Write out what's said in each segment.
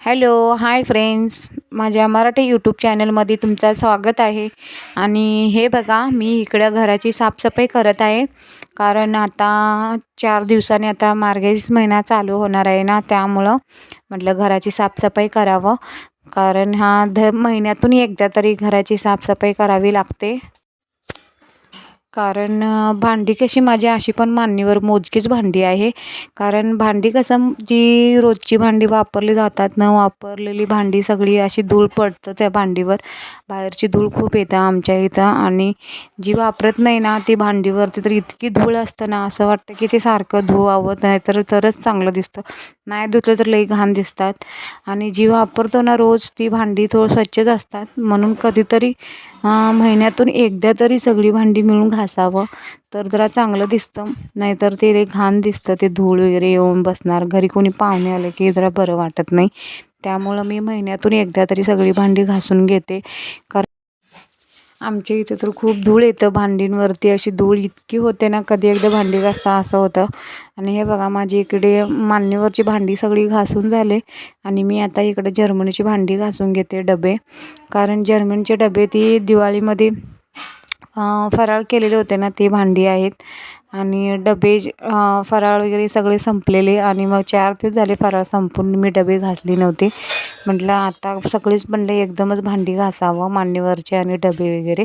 Hello hi friends. माझ्या Marathi YouTube चॅनलमध्ये तुमचं स्वागत आहे. आणि हे बघा मी इकडं घराची साफसफाई करत आहे. कारण आता चार दिवसांनी आता मार्गशीर्ष महिना चालू होणार आहे ना त्यामुळं म्हटलं घराची साफसफाई करावं. कारण हा ध महिन्यातून एकदा तरी घराची साफसफाई करावी लागते. कारण भांडी कशी माझी अशी पण मान्यवर मोजकीच भांडी आहे. कारण भांडी कसं जी रोजची भांडी वापरली जातात न वापरलेली भांडी सगळी अशी धूळ पडतं त्या भांडीवर. बाहेरची धूळ खूप येतं आमच्या इथं आणि जी वापरत नाही ना ती भांडीवरती तर इतकी धूळ असतं ना असं वाटतं की ते सारखं धुवावं नाही तर तरच चांगलं दिसतं. नाही धुतलं तर लई घाण दिसतात. आणि जी वापरतो ना रोज ती भांडी थोडं स्वच्छच असतात. म्हणून कधीतरी महिन्यातून एकदा तरी सगळी भांडी मिळून घासावं. तर जरा चांगलं दिसतं. नाहीतर ते रे घाण दिसतं. ते धूळ वगैरे येऊन बसणार. घरी कोणी पाहुणे आले की जरा बरं वाटत नाही. त्यामुळं मी महिन्यातून एकदा तरी सगळी भांडी घासून घेते. कारण आमच्या इथे तर खूप धूळ येतं भांडींवरती. अशी धूळ इतकी होते ना कधी एकदा भांडी घासता असं होतं. आणि हे बघा माझी इकडे मान्यवरची भांडी सगळी घासून झाले. आणि मी आता इकडे जर्मनीची भांडी घासून घेते डबे. कारण जर्मनीचे डबे ती दिवाळीमध्ये फराळ केलेले होते ना ते भांडी आहेत. आणि डबे फराळ वगैरे सगळे संपलेले आणि मग चार दिवस झाले फराळ संपून मी डबे घासले नव्हते. म्हटलं आता सगळीच म्हणले एकदमच भांडी घासावं मान्यवरचे आणि डबे वगैरे.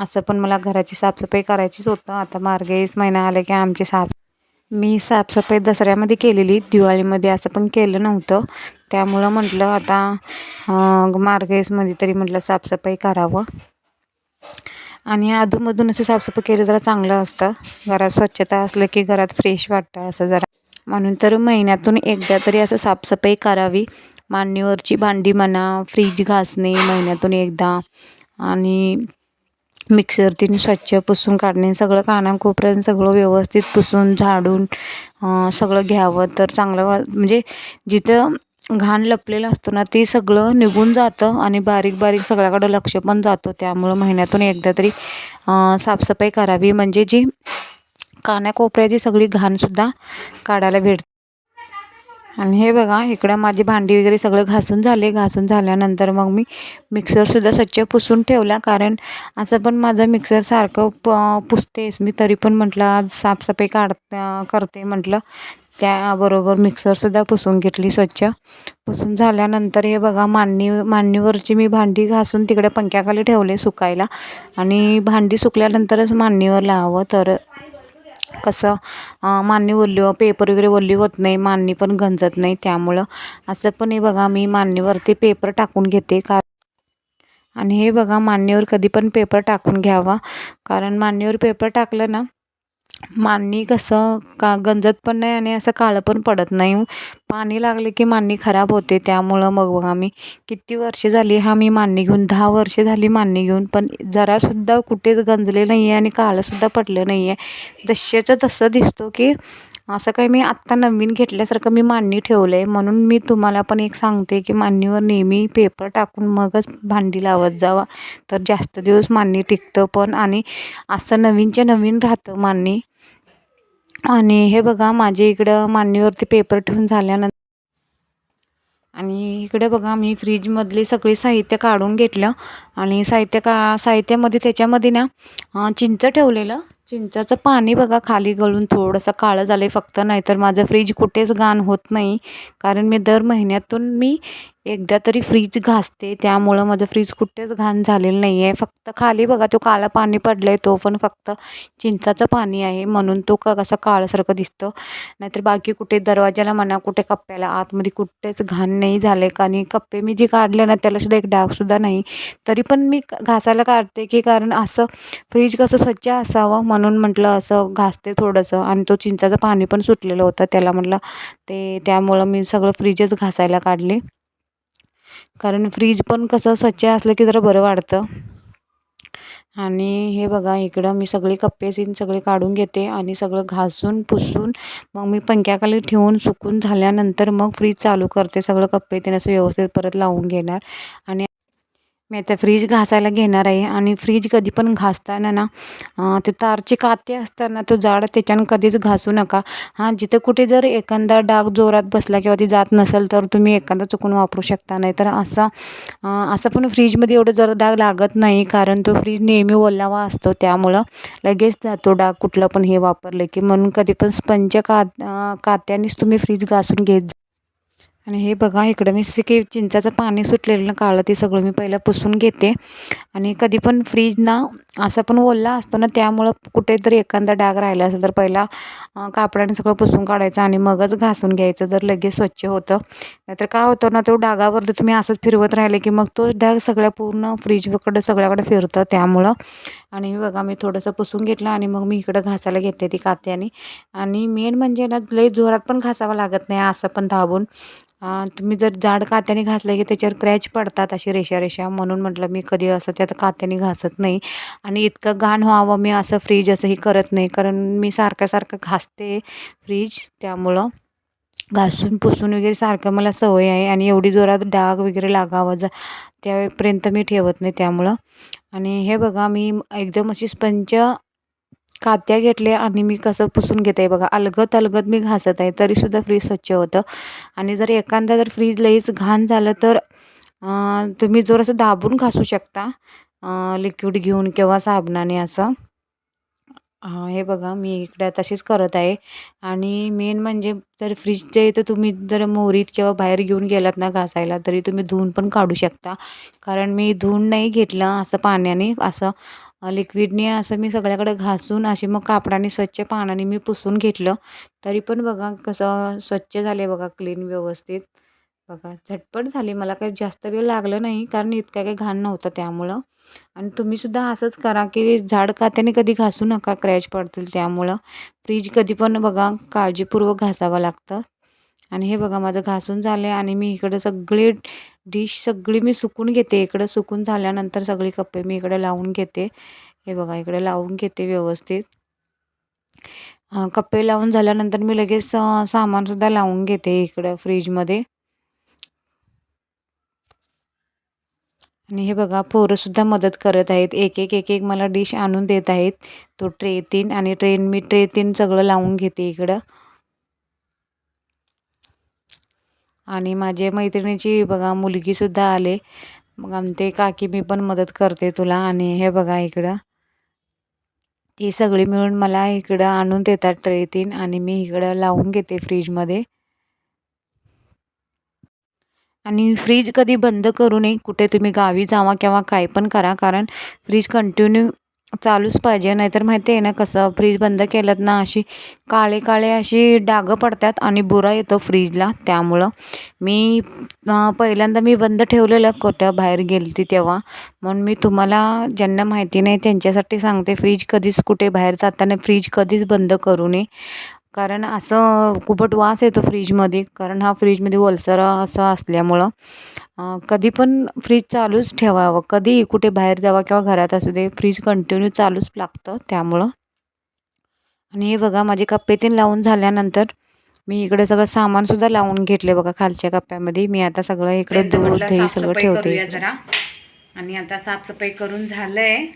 असं पण मला घराची साफसफाई करायचीच होतं. आता मार्गेस महिना आला की आमची साफ मी साफसफाई दसऱ्यामध्ये केलेली दिवाळीमध्ये असं पण केलं नव्हतं. त्यामुळं म्हटलं आता मार्गेसमध्ये तरी म्हटलं साफसफाई करावं. आणि अधूनमधून असं साफसफाई केलं जरा चांगलं असतं. घरात स्वच्छता असलं की घरात फ्रेश वाटतं असं जरा. म्हणून तर महिन्यातून एकदा तरी असं साफसफाई करावी. मांडणीवरची भांडी म्हणा फ्रीज घासणे महिन्यातून एकदा. आणि मिक्सर तीन स्वच्छ पुसून काढणे. सगळं कानाकोपऱ्यात सगळं व्यवस्थित पुसून झाडून सगळं घ्यावं. तर चांगलं वा म्हणजे जिथं घाण लपलेलं असतं ना ते सगळं निघून जातं आणि बारीक बारीक सगळ्याकडं लक्ष पण जातं. त्यामुळं महिन्यातून एकदा तरी साफसफाई करावी. म्हणजे जी कानाकोपऱ्याची सगळी घाणसुद्धा काढायला भेटते आणि हे बघा इकडं माझी भांडी वगैरे सगळं घासून झाले. घासून झाल्यानंतर मग मी मिक्सरसुद्धा स्वच्छ पुसून ठेवला. कारण असं पण माझं मिक्सर सारखं प पुसतेस. मी तरी पण म्हटलं आज साफसफाई काढ करते म्हटलं. त्याबरोबर मिक्सरसुद्धा पुसून घेतली स्वच्छ. पुसून झाल्यानंतर हे बघा मांडणी मांडणीवरची मी भांडी घासून तिकडे पंख्याखाली ठेवले सुकायला. आणि भांडी सुकल्यानंतरच मांडणीवर लावावं. तर कसं मांडणी ओरली पेपर वगैरे ओरली होत नाही मांडणी पण गंजत नाही त्यामुळं. असं पण हे बघा मी मांडणीवरती पेपर टाकून घेते. का आणि हे बघा मांडणीवर कधी पण पेपर टाकून घ्यावा. कारण मांडणीवर पेपर टाकलं ना मांडणी कसं का गंजत पण नाही आणि असं काळं पण पडत नाही. पाणी लागले की मांडणी खराब होते. त्यामुळं मग बघा मी किती वर्षे झाली हा मी मांडणी घेऊन दहा वर्षे झाली मांडणी घेऊन पण जरासुद्धा कुठेच गंजले नाही आहे आणि काळंसुद्धा पडलं नाही आहे जशाचं तसं दिसतो की असं काही मी आत्ता नवीन घेतल्यासारखं मी मांडणी ठेवलं आहे म्हणून मी तुम्हाला पण एक सांगते की मांडणीवर नेहमी पेपर टाकून मगच भांडी लावत जावा. तर जास्त दिवस मांडणी टिकतं पण आणि असं नवीनच्या नवीन राहतं मांडणी आणि हे बघा माझ्या इकडं मांडणीवरती पेपर ठेवून झाल्यानंतर आणि इकडे बघा मी फ्रीजमधले सगळे साहित्य काढून घेतलं. आणि साहित्य का साहित्यामध्ये त्याच्यामध्ये ना चिंच ठेवलेलं. चिंचाचं पाणी बघा खाली गळून थोडंसं काळं झालं आहे फक्त नाहीतर माझं फ्रीज कुठेच घाण होत नाही. कारण मी दर महिन्यातून मी एकदा तरी फ्रीज घासते. त्यामुळं माझं फ्रीज कुठेच घाण झालेलं नाही आहे फक्त खाली बघा तो काळा पाणी पडलं आहे तो पण फक्त चिंचाचं पाणी आहे. म्हणून तो का कसं काळासारखं दिसतं. नाहीतर बाकी कुठे दरवाजाला म्हणा कुठे कप्प्याला आतमध्ये कुठेच घाण नाही झाले का आणि कप्पे मी जे काढले ना त्यालासुद्धा एक डागसुद्धा नाही. तरी पण मी घासायला काढते की कारण असं फ्रीज कसं स्वच्छ असावं म्हणून म्हणून म्हटलं असं घासते थोडंसं आणि तो चिंचाचं पाणी पण सुटलेलं होतं त्याला म्हटलं ते त्यामुळं मी सगळं फ्रीजच घासायला काढले. कारण फ्रीज पण कसं स्वच्छ असलं की जरा बरं वाटतं. आणि हे बघा इकडं मी सगळे कप्पे सीन सगळे काढून घेते आणि सगळं घासून पुसून मग मी पंख्याखाली ठेवून सुकून झाल्यानंतर मग फ्रीज चालू करते सगळं कप्पे तेन असं व्यवस्थित परत लावून घेणार. आणि मी आता फ्रीज घासायला घेणार आहे आणि फ्रीज कधी पण घासताना ना ते तारचे काते असतात ना तो जाड त्याच्यानं कधीच घासू नका. हां जिथं कुठे जर एखादा डाग जोरात बसला किंवा ती जात नसेल तर तुम्ही एखादा चुकून वापरू शकता. नाही तर असा असा असं पण फ्रीजमध्ये एवढं जर डाग लागत नाही कारण तो फ्रीज नेहमी ओलावा असतो त्यामुळं लगेच जातो डाग कुठलं पण हे वापरलं की. म्हणून कधी पण स्पंज का कात्यानेच तुम्ही फ्रीज घासून घेत जा. आणि हे बघा इकडं मी की चिंचाचं पाणी सुटलेलं ना काळं ते सगळं मी पहिलं पुसून घेते. आणि कधी पण फ्रीज ना असं पण ओला असतो ना त्यामुळं कुठेतरी एखादा डाग राहिला असेल तर पहिला कापडाने सगळं पुसून काढायचं आणि मगच घासून घ्यायचं जर लगेच स्वच्छ होतं. नाहीतर काय होतं ना तो डागावर तर तुम्ही असंच फिरवत राहिले की मग तो डाग सगळ्या पूर्ण फ्रीजकडं सगळ्याकडे फिरतं त्यामुळं. आणि बघा मी थोडंसं पुसून घेतलं आणि मग मी इकडं घासायला घेते ती कात्याने. आणि मेन म्हणजे ना लई जोरात पण घासावं लागत नाही असं पण दाबून तुम्ही जर जाड कात्याने घासलं की त्याच्यावर क्रॅच पडतात अशी रेषा रेषा म्हणून म्हटलं मी कधी असं त्यात कात्याने घासत नाही. आणि इतकं घाण व्हावं मी असं फ्रीज असंही करत नाही कारण मी सारखं सारखं घासते फ्रीज त्यामुळं घासून पुसून वगैरे सारखं मला सवय आहे आणि एवढी जोरात डाग वगैरे लागावं जा त्यावेळेपर्यंत मी ठेवत नाही त्यामुळं. आणि हे बघा मी एकदम अशी स्पंज कात्या घेतले आणि मी कसं पुसून घेते बघा. अलगत अलगत मी घासत आहे तरीसुद्धा फ्रीज स्वच्छ होतं. आणि जर एखादा जर फ्रीज लईच घाण झालं तर तुम्ही जर असं दाबून घासू शकता. लिक्विड घेऊन किंवा साबणाने असं. हे बघा मी इकडे तशीच करत आहे. आणि मेन म्हणजे जर फ्रीजच्या इथं तुम्ही जर मोहरीत किंवा बाहेर घेऊन गेलात ना घासायला तरी तुम्ही धुवून पण काढू शकता. कारण मी धुवून नाही घेतलं असं पाण्याने असं लिक्विडने असं मी सगळ्याकडे घासून अशी मग कापडाने स्वच्छ पाण्याने मी पुसून घेतलं. तरी पण बघा कसं स्वच्छ झाले बघा क्लीन व्यवस्थित. बघा झटपट झाली. मला काही जास्त वेळ लागलं नाही कारण इतका काही घाण नव्हतं त्यामुळं. आणि तुम्हीसुद्धा असंच करा की झाड कात्याने कधी घासू नका क्रॅच पडतील त्यामुळं. फ्रीज कधी पण बघा काळजीपूर्वक घासावं लागतं. आणि हे बघा माझं घासून झालं आहे आणि मी इकडं सगळी डिश सगळी मी सुकून घेते. इकडं सुकून झाल्यानंतर सगळी कप्पे मी इकडे लावून घेते. हे बघा इकडे लावून घेते व्यवस्थित. कप्पे लावून झाल्यानंतर मी लगेच सामानसुद्धा लावून घेते इकडं फ्रीजमध्ये. आणि हे बघा पोरंसुद्धा मदत करत आहेत. एक एक एक एक मला डिश आणून देत आहेत. तो ट्रे तीन आणि ट्रेन मी ट्रे तीन सगळं लावून घेते इकडं. आणि माझ्या मैत्रिणीची बघा मुलगीसुद्धा आले. मग आमते काकी मी पण मदत करते तुला. आणि हे बघा इकडं. ती सगळी मिळून मला इकडं आणून देतात ट्रे तीन आणि मी इकडं लावून घेते फ्रीजमध्ये. आणि फ्रीज कधी बंद करू नये. कुठे तुम्ही गावी जावा किंवा काय पण करा. कारण फ्रीज कंटिन्यू चालूच पाहिजे. नाहीतर माहिती आहे ना कसं फ्रीज बंद केलं ना अशी काळे काळे अशी डागं पडतात आणि बुरा येतो फ्रीजला त्यामुळं मी पहिल्यांदा मी बंद ठेवलेलं कुठं बाहेर गेली तेव्हा. म्हणून मी तुम्हाला ज्यांना माहिती नाही त्यांच्यासाठी सांगते फ्रीज कधीच कुठे बाहेर जाताना फ्रीज कधीच बंद करू नये. कारण असं खूपट वास येतो फ्रीजमध्ये कारण हा फ्रीजमध्ये ओलसर असं असल्यामुळं. कधी पण फ्रीज चालूच ठेवावं. कधी कुठे बाहेर जावा किंवा घरात असू दे फ्रीज कंटिन्यू चालूच लागतं त्यामुळं. आणि हे बघा माझे कप्पे तीन लावून झाल्यानंतर मी इकडे सगळं सामानसुद्धा लावून घेतले बघा खालच्या कप्प्यामध्ये. मी आता सगळं इकडे दूध सगळं ठेवते. जरा. आणि आता साफसफाई करून झालंय.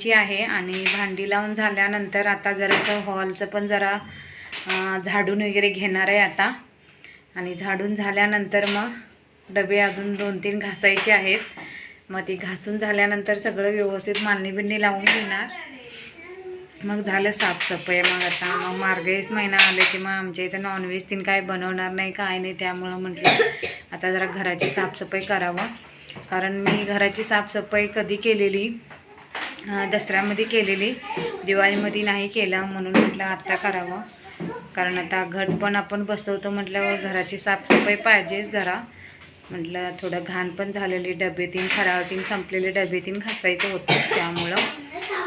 ची आहे आणि भांडी लावून झाल्यानंतर आता जरासं हॉलचं पण जरा झाडून वगैरे घेणार आहे आता. आणि झाडून झाल्यानंतर मग डबे अजून दोन तीन घासायचे आहेत. मग ती घासून झाल्यानंतर सगळं व्यवस्थित मांडणी बिंडणी लावून घेणार. मग झालं साफसफाई. मग आता मग मार्गेस महिना आले की मग आमच्या इथं नॉनव्हेज तीन काय बनवणार नाही काय नाही त्यामुळं म्हटलं आता जरा घराची साफसफाई करावं. कारण मी घराची साफसफाई कधी केलेली दसऱ्यामध्ये केलेली दिवाळीमध्ये नाही केलं म्हणून म्हटलं आत्ता करावं. कारण आता घट पण आपण बसवतो म्हटल्यावर घराची साफसफाई पाहिजेच जरा. म्हटलं थोडं घाण पण झालेली डबे तीन तीन संपलेले डबे तीन घासायचं होतं त्यामुळं.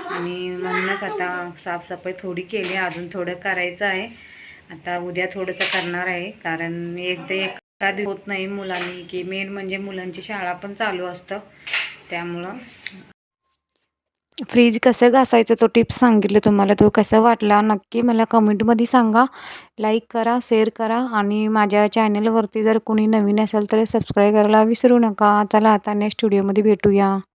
आणि म्हणूनच आता साफसफाई थोडी केली अजून थोडं करायचं आहे. आता उद्या थोडंसं करणार आहे कारण एकदा एका होत नाही मुलांनी की मेन म्हणजे मुलांची शाळा पण चालू असतं. त्यामुळं फ्रीज कसं घासायचं तो टिप्स सांगितले तुम्हाला. तो कसा वाटला नक्की मला कमेंटमध्ये सांगा. लाईक करा शेअर करा आणि माझ्या चॅनलवरती जर कोणी नवीन असेल तर सबस्क्राईब करायला विसरू नका. चला आता नेक्स्ट व्हिडिओमध्ये भेटूया.